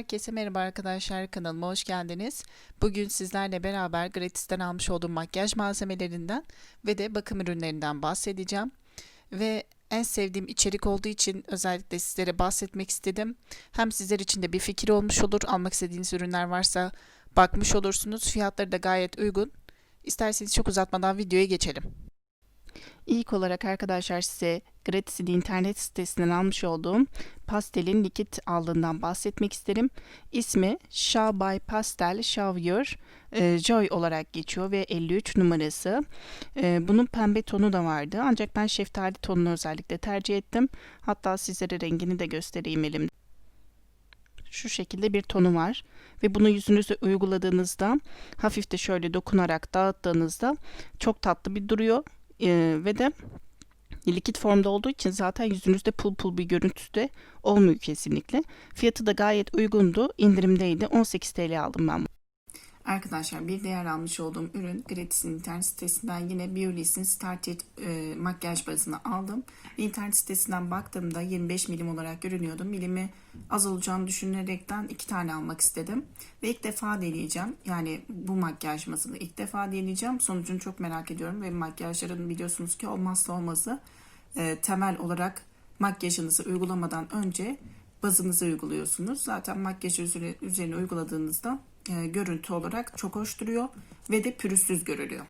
Herkese merhaba arkadaşlar kanalıma hoş geldiniz. Bugün sizlerle beraber Gratis'ten almış olduğum makyaj malzemelerinden ve de bakım ürünlerinden bahsedeceğim. Ve en sevdiğim içerik olduğu için özellikle sizlere bahsetmek istedim. Hem sizler için de bir fikir olmuş olur. Almak istediğiniz ürünler varsa bakmış olursunuz. Fiyatları da gayet uygun. İsterseniz çok uzatmadan videoya geçelim. İlk olarak arkadaşlar size Gratis'in internet sitesinden almış olduğum pastelin likit aldığından bahsetmek isterim. İsmi Shaw by Pastel Your e, Joy olarak geçiyor ve 53 numarası. E, bunun pembe tonu da vardı ancak ben şeftali tonunu özellikle tercih ettim. Hatta sizlere rengini de göstereyim elimde. Şu şekilde bir tonu var ve bunu yüzünüze uyguladığınızda hafif de şöyle dokunarak dağıttığınızda çok tatlı bir duruyor ee, ve de likit formda olduğu için zaten yüzünüzde pul pul bir görüntüsü de olmuyor kesinlikle. Fiyatı da gayet uygundu. İndirimdeydi. 18 TL aldım ben. Arkadaşlar bir diğer almış olduğum ürün Gratis'in internet sitesinden yine Biolis'in Started e, makyaj bazını aldım. İnternet sitesinden baktığımda 25 milim olarak görünüyordu. Milimi az olacağını düşünerekten iki tane almak istedim. Ve ilk defa deneyeceğim. Yani bu makyaj bazını ilk defa deneyeceğim. Sonucunu çok merak ediyorum. Ve makyajların biliyorsunuz ki olmazsa olmazı e, temel olarak makyajınızı uygulamadan önce bazınızı uyguluyorsunuz. Zaten makyaj üzerine uyguladığınızda e, görüntü olarak çok hoş duruyor ve de pürüzsüz görülüyor.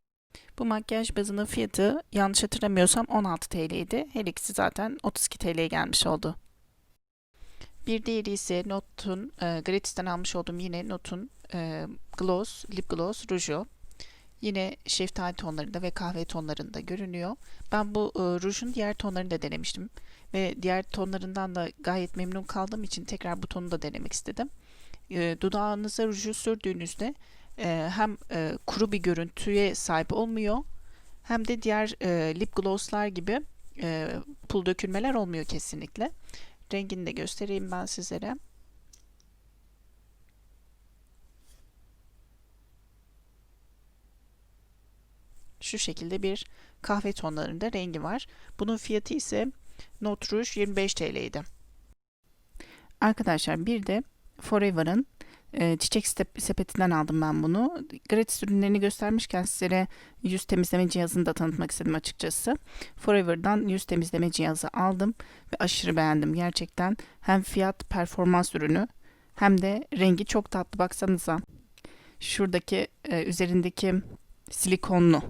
Bu makyaj bazının fiyatı yanlış hatırlamıyorsam 16 TL idi. Her ikisi zaten 32 TL'ye gelmiş oldu. Bir diğeri ise Not'un e, Gratis'ten almış olduğum yine Not'un e, Gloss, Lip Gloss ruju. Yine şeftali tonlarında ve kahve tonlarında görünüyor. Ben bu e, rujun diğer tonlarını da denemiştim. Ve diğer tonlarından da gayet memnun kaldığım için tekrar bu tonu da denemek istedim e, dudağınıza ruju sürdüğünüzde e, hem e, kuru bir görüntüye sahip olmuyor hem de diğer e, lip glosslar gibi e, pul dökülmeler olmuyor kesinlikle. Rengini de göstereyim ben sizlere. Şu şekilde bir kahve tonlarında rengi var. Bunun fiyatı ise Not Rouge 25 TL'ydi. Arkadaşlar bir de Forever'ın e, çiçek sepetinden aldım ben bunu. Gratis ürünlerini göstermişken sizlere yüz temizleme cihazını da tanıtmak istedim açıkçası. Forever'dan yüz temizleme cihazı aldım ve aşırı beğendim gerçekten. Hem fiyat performans ürünü hem de rengi çok tatlı baksanıza. Şuradaki e, üzerindeki silikonlu.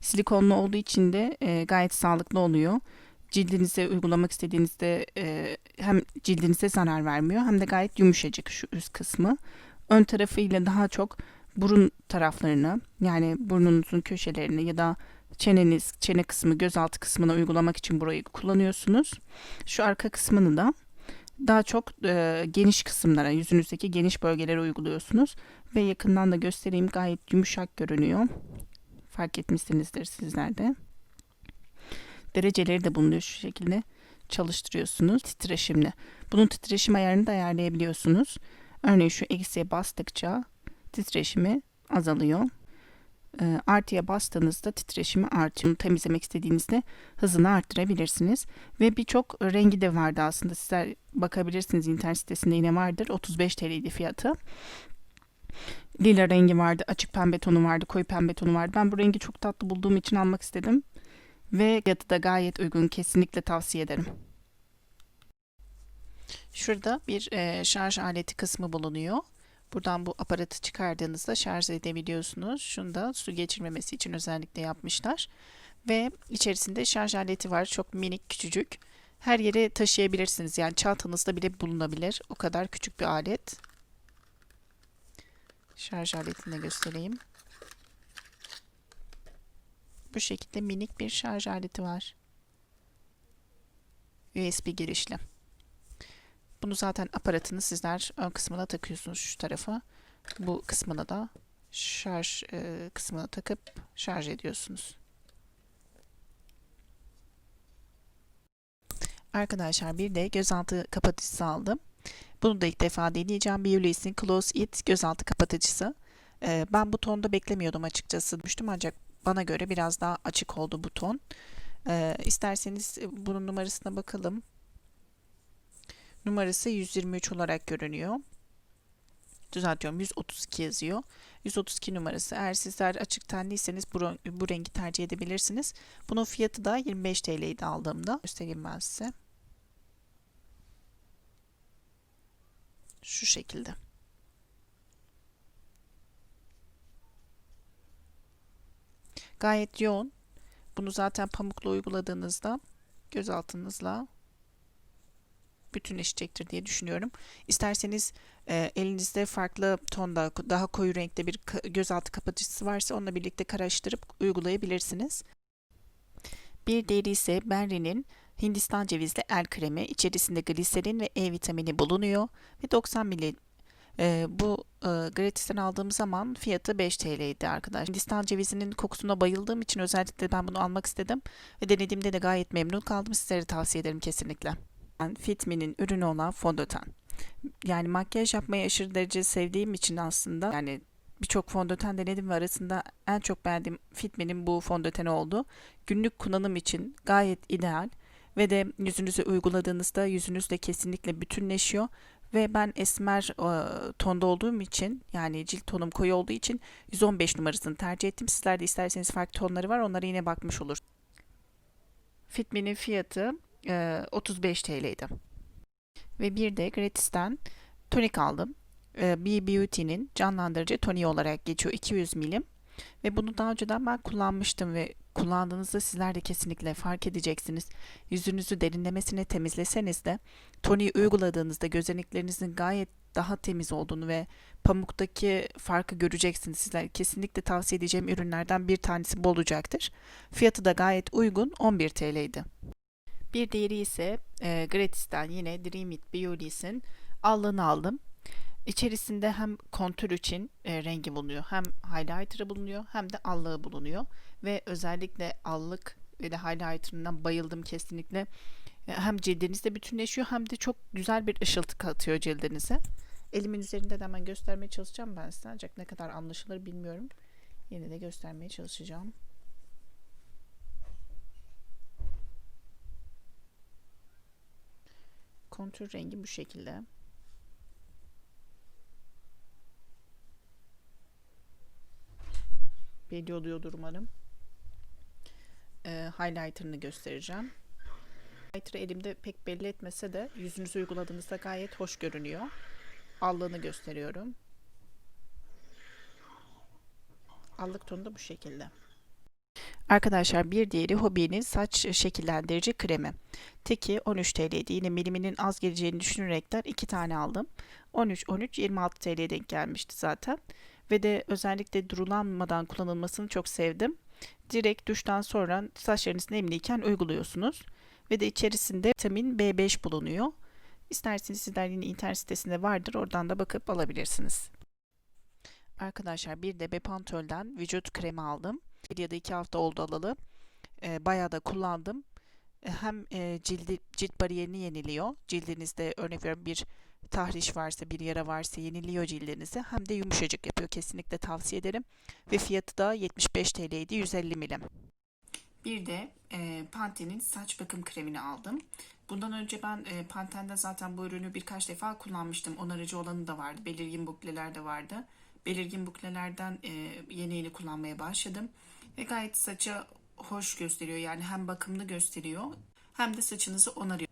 Silikonlu olduğu için de e, gayet sağlıklı oluyor cildinize uygulamak istediğinizde e, hem cildinize zarar vermiyor hem de gayet yumuşacık şu üst kısmı. Ön tarafıyla daha çok burun taraflarını yani burnunuzun köşelerini ya da çeneniz, çene kısmı, gözaltı kısmına uygulamak için burayı kullanıyorsunuz. Şu arka kısmını da daha çok e, geniş kısımlara, yüzünüzdeki geniş bölgelere uyguluyorsunuz. Ve yakından da göstereyim gayet yumuşak görünüyor. Fark etmişsinizdir sizler de dereceleri de bulunuyor şu şekilde çalıştırıyorsunuz titreşimli. Bunun titreşim ayarını da ayarlayabiliyorsunuz. Örneğin şu eksiye bastıkça titreşimi azalıyor. E, artıya bastığınızda titreşimi artıyor. Bunu temizlemek istediğinizde hızını arttırabilirsiniz. Ve birçok rengi de vardı aslında. Sizler bakabilirsiniz internet sitesinde yine vardır. 35 TL'ydi fiyatı. Lila rengi vardı, açık pembe tonu vardı, koyu pembe tonu vardı. Ben bu rengi çok tatlı bulduğum için almak istedim. Ve fiyatı da gayet uygun. Kesinlikle tavsiye ederim. Şurada bir e, şarj aleti kısmı bulunuyor. Buradan bu aparatı çıkardığınızda şarj edebiliyorsunuz. Şunu da su geçirmemesi için özellikle yapmışlar. Ve içerisinde şarj aleti var. Çok minik, küçücük. Her yere taşıyabilirsiniz. Yani çantanızda bile bulunabilir. O kadar küçük bir alet. Şarj aletini de göstereyim. Bu şekilde minik bir şarj aleti var. USB girişli. Bunu zaten aparatını sizler ön kısmına takıyorsunuz şu tarafa. Bu kısmına da şarj e, kısmına takıp şarj ediyorsunuz. Arkadaşlar bir de gözaltı kapatıcısı aldım. Bunu da ilk defa deneyeceğim. Biolis'in Close It gözaltı kapatıcısı. Ee, ben bu tonda beklemiyordum açıkçası. Düştüm ancak bana göre biraz daha açık oldu bu ton. Ee, isterseniz bunun numarasına bakalım. Numarası 123 olarak görünüyor. Düzeltiyorum 132 yazıyor. 132 numarası. Eğer sizler açık tenliyseniz bu, bu rengi tercih edebilirsiniz. Bunun fiyatı da 25 TL'ydi aldığımda. Göstereyim ben size. Şu şekilde. Gayet yoğun. Bunu zaten pamukla uyguladığınızda göz altınızla bütünleşecektir diye düşünüyorum. İsterseniz e, elinizde farklı tonda daha koyu renkte bir gözaltı kapatıcısı varsa onunla birlikte karıştırıp uygulayabilirsiniz. Bir diğeri ise Benri'nin Hindistan cevizli el kremi. İçerisinde gliserin ve E vitamini bulunuyor ve 90 ml e, bu e, gratis'ten aldığım zaman fiyatı 5 TL'ydi arkadaşlar. Hindistan cevizinin kokusuna bayıldığım için özellikle ben bunu almak istedim ve denediğimde de gayet memnun kaldım. Sizlere tavsiye ederim kesinlikle. Fitmi'nin ürünü olan fondöten. Yani makyaj yapmayı aşırı derece sevdiğim için aslında yani birçok fondöten denedim ve arasında en çok beğendiğim Fitmi'nin bu fondöteni oldu. Günlük kullanım için gayet ideal ve de yüzünüze uyguladığınızda yüzünüzle kesinlikle bütünleşiyor ve ben esmer e, tonda olduğum için yani cilt tonum koyu olduğu için 115 numarasını tercih ettim. Sizler de isterseniz farklı tonları var onlara yine bakmış olur. Fitmi'nin fiyatı e, 35 TL'ydi. Ve bir de Gratis'ten tonik aldım. E, B Beauty'nin canlandırıcı toniği olarak geçiyor 200 milim. Ve bunu daha önceden ben kullanmıştım ve kullandığınızda sizler de kesinlikle fark edeceksiniz. Yüzünüzü derinlemesine temizleseniz de toniği uyguladığınızda gözeneklerinizin gayet daha temiz olduğunu ve pamuktaki farkı göreceksiniz. Sizler kesinlikle tavsiye edeceğim ürünlerden bir tanesi bu olacaktır. Fiyatı da gayet uygun 11 TL'ydi. Bir diğeri ise e, Gratis'ten yine Dream It Beauty's'in allığını aldım. İçerisinde hem kontür için e, rengi bulunuyor, hem highlighter'ı bulunuyor, hem de allığı bulunuyor. Ve özellikle allık ve de highlighter'ından bayıldım kesinlikle. E, hem cildinizde bütünleşiyor hem de çok güzel bir ışıltı katıyor cildinize. Elimin üzerinde de hemen göstermeye çalışacağım ben size. Ancak ne kadar anlaşılır bilmiyorum. Yine de göstermeye çalışacağım. Kontür rengi bu şekilde. Belli oluyordur umarım. E, highlighter'ını göstereceğim. Highlighter'ı elimde pek belli etmese de yüzünüzü uyguladığınızda gayet hoş görünüyor. Allığını gösteriyorum. Allık tonu da bu şekilde. Arkadaşlar bir diğeri Hobby'nin saç şekillendirici kremi. Teki 13 TL'ydi. Yine miliminin az geleceğini düşünerekten iki tane aldım. 13, 13, 26 TL'ye denk gelmişti zaten ve de özellikle durulanmadan kullanılmasını çok sevdim. Direkt duştan sonra saçlarınız nemliyken uyguluyorsunuz ve de içerisinde vitamin B5 bulunuyor. İsterseniz sizler yine internet sitesinde vardır oradan da bakıp alabilirsiniz. Arkadaşlar bir de Bepantol'den vücut kremi aldım. Bir ya da iki hafta oldu alalı. E, bayağı da kullandım. E, hem e, cildi, cilt bariyerini yeniliyor. Cildinizde örnek veriyorum bir tahriş varsa, bir yara varsa yeniliyor cildinizi. Hem de yumuşacık yapıyor. Kesinlikle tavsiye ederim. Ve fiyatı da 75 TL'ydi. 150 milim. Bir de e, Pantene'in saç bakım kremini aldım. Bundan önce ben e, Pantene'de zaten bu ürünü birkaç defa kullanmıştım. Onarıcı olanı da vardı. Belirgin bukleler de vardı. Belirgin buklelerden e, yeni yeni kullanmaya başladım. Ve gayet saça hoş gösteriyor. Yani hem bakımlı gösteriyor hem de saçınızı onarıyor.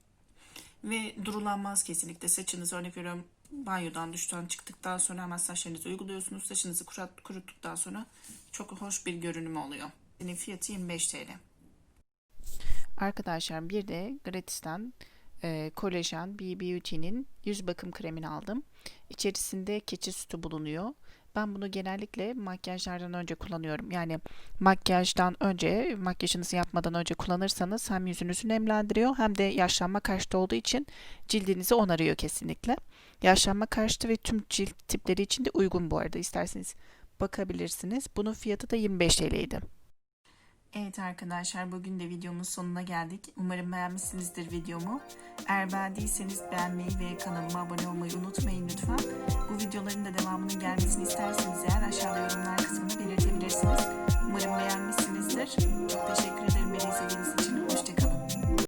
Ve durulanmaz kesinlikle saçınızı örnek veriyorum banyodan duştan çıktıktan sonra hemen saçlarınızı uyguluyorsunuz. Saçınızı kurat, kuruttuktan sonra çok hoş bir görünüm oluyor. Fiyatı 25 TL. Arkadaşlar bir de Gratis'ten e, kolajen B Beauty'nin yüz bakım kremini aldım. İçerisinde keçi sütü bulunuyor. Ben bunu genellikle makyajlardan önce kullanıyorum. Yani makyajdan önce, makyajınızı yapmadan önce kullanırsanız hem yüzünüzü nemlendiriyor hem de yaşlanma karşıtı olduğu için cildinizi onarıyor kesinlikle. Yaşlanma karşıtı ve tüm cilt tipleri için de uygun bu arada. İsterseniz bakabilirsiniz. Bunun fiyatı da 25 TL'ydi. Evet arkadaşlar bugün de videomun sonuna geldik. Umarım beğenmişsinizdir videomu. Eğer beğendiyseniz beğenmeyi ve kanalıma abone olmayı unutmayın lütfen. Bu videoların da devamının gelmesini isterseniz eğer aşağıda yorumlar kısmını belirtebilirsiniz. Umarım beğenmişsinizdir. Çok teşekkür ederim beni izlediğiniz için.